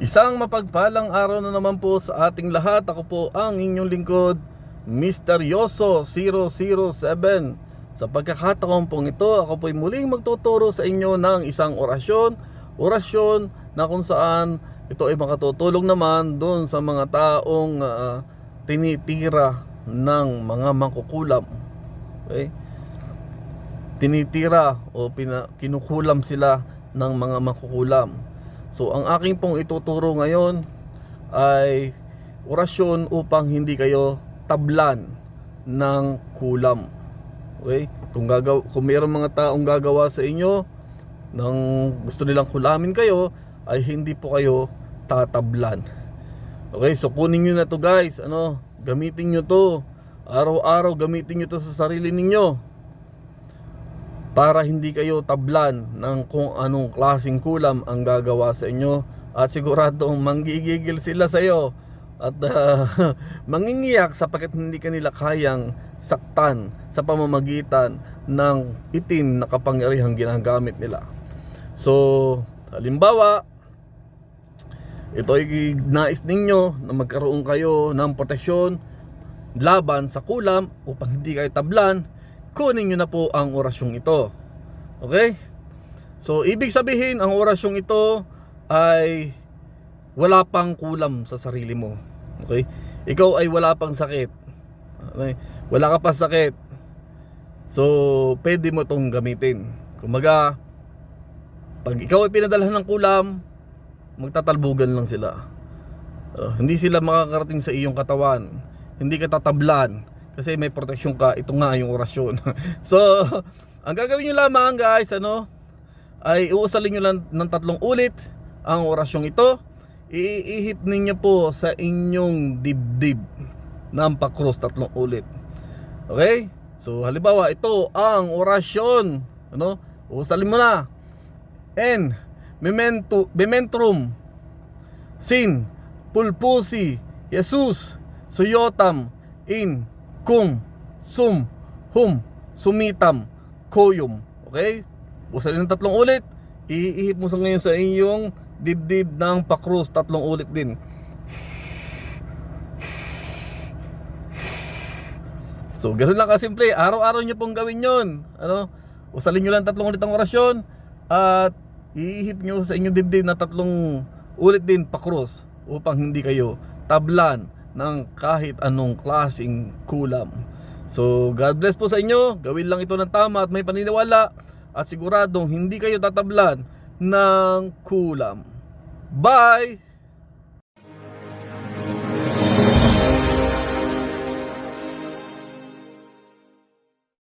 Isang mapagpalang araw na naman po sa ating lahat. Ako po ang inyong lingkod, Misteryoso 007. Sa pagkakataon pong ito, ako po'y muling magtuturo sa inyo ng isang orasyon. Orasyon na kung saan ito ay makatutulong naman doon sa mga taong ah, tinitira ng mga mangkukulam. Okay? tinitira o pina, kinukulam sila ng mga makukulam. So ang aking pong ituturo ngayon ay orasyon upang hindi kayo tablan ng kulam. Okay? Kung gagaw kung mayroong mga taong gagawa sa inyo ng gusto nilang kulamin kayo ay hindi po kayo tatablan. Okay, so kunin niyo na to guys. Ano, gamitin niyo to. Araw-araw gamitin niyo to sa sarili ninyo para hindi kayo tablan ng kung anong klaseng kulam ang gagawa sa inyo. At siguradong manggigigil sila sa iyo at ah, mangingiyak sapagkat hindi kanila kayang saktan sa pamamagitan ng itim na kapangyarihang ginagamit nila. So, halimbawa, ito ay nais ninyo na magkaroon kayo ng proteksyon laban sa kulam upang hindi kayo tablan, kunin nyo na po ang orasyong ito. Okay? So, ibig sabihin, ang orasyong ito ay wala pang kulam sa sarili mo. Okay? Ikaw ay wala pang sakit. Okay? Wala ka pa sakit. So, pwede mo tong gamitin. Kumaga, pag ikaw ay pinadalhan ng kulam, magtatalbugan lang sila. Uh, hindi sila makakarating sa iyong katawan. Hindi ka tatablan kasi may proteksyon ka. Ito nga yung orasyon. so, ang gagawin nyo lamang guys, ano, ay uusalin nyo lang ng tatlong ulit ang orasyong ito. Iihip ninyo po sa inyong dibdib ng pakros tatlong ulit. Okay? So, halimbawa, ito ang orasyon. Ano? Uusalin mo na. N. Memento, Mementrum. Sin. Pulpusi. Jesus. Suyotam. In. Kum. Sum. Hum. Sumitam. Koyum. Okay? Usalin ng tatlong ulit. Iihip mo sa ngayon sa inyong dibdib ng pakrus. Tatlong ulit din. So, ganoon lang kasimple. Araw-araw nyo pong gawin yon. Ano? Usalin nyo lang tatlong ulit ang orasyon. At iihip nyo sa inyong dibdib na tatlong ulit din pakrus upang hindi kayo tablan ng kahit anong klasing kulam. So, God bless po sa inyo. Gawin lang ito ng tama at may paniniwala at siguradong hindi kayo tatablan ng kulam. Bye!